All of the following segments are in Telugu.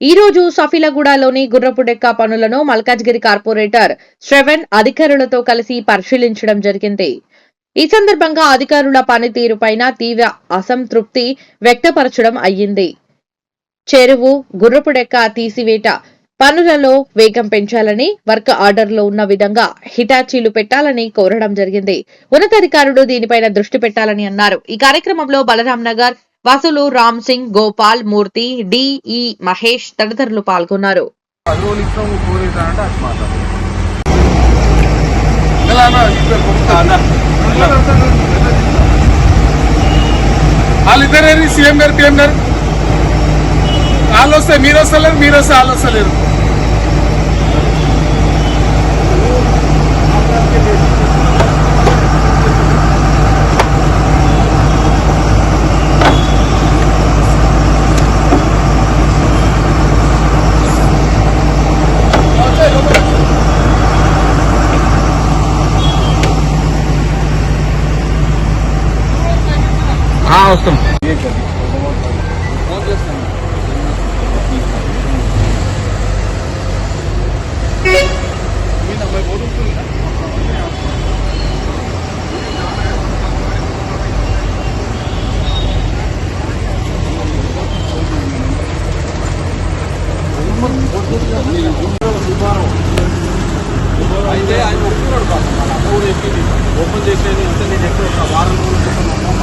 ఈ రోజు సఫీలగూడలోని గుర్రపుడెక్క పనులను మల్కాజ్గిరి కార్పొరేటర్ శ్రవణ్ అధికారులతో కలిసి పరిశీలించడం జరిగింది. ఈ సందర్భంగా అధికారుల పనితీరుపైన తీవ్ర అసంతృప్తి వ్యక్తపరచడం అయ్యింది. చెరువు గుర్రపుడెక్క తీసివేట పనులలో వేగం పెంచాలని వర్క్ ఆర్డర్లో ఉన్న విధంగా హిటాచీలు పెట్టాలని కోరడం జరిగింది. ఉన్నతాధికారులు దీనిపైన దృష్టి పెట్టాలని అన్నారు. ఈ కార్యక్రమంలో బలరాం నగర్ వసులు రామ్ సింగ్ గోపాల్ మూర్తి డిఈ మహేష్ తదితరులు పాల్గొన్నారు. పది సీఎం గారు పిఎం గారు? వాళ్ళు వస్తే మీరు వస్తలేరు మీరు వస్తే వాళ్ళు వస్తలేరు. వస్తాం. అయితే ఆయన ఒప్పుకున్నాడు పాపం వాళ్ళ అమ్మ కూడా చెప్పింది ఓపెన్ చేసేది అంటే నేను ఎక్కడ ఒక వారం రోజులు క్రితం అమ్మ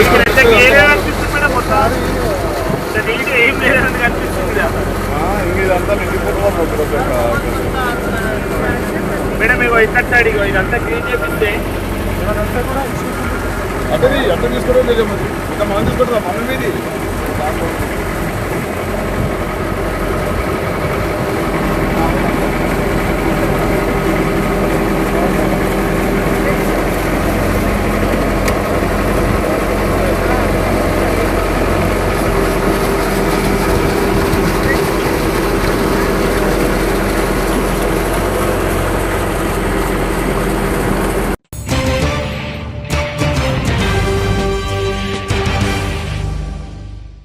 ఇప్పుడైతే క్లియర్ అనిపిస్తుంది మేడం మొత్తం నీట్ ఏం మేడం ఇగో ఇక్కడ ఇగో ఇదంతా క్లీన్ చేపిస్తే అంటే అర్థం తీసుకోవడం లేదు ఇంకా మనం తీసుకుంటున్నాం మనం మీది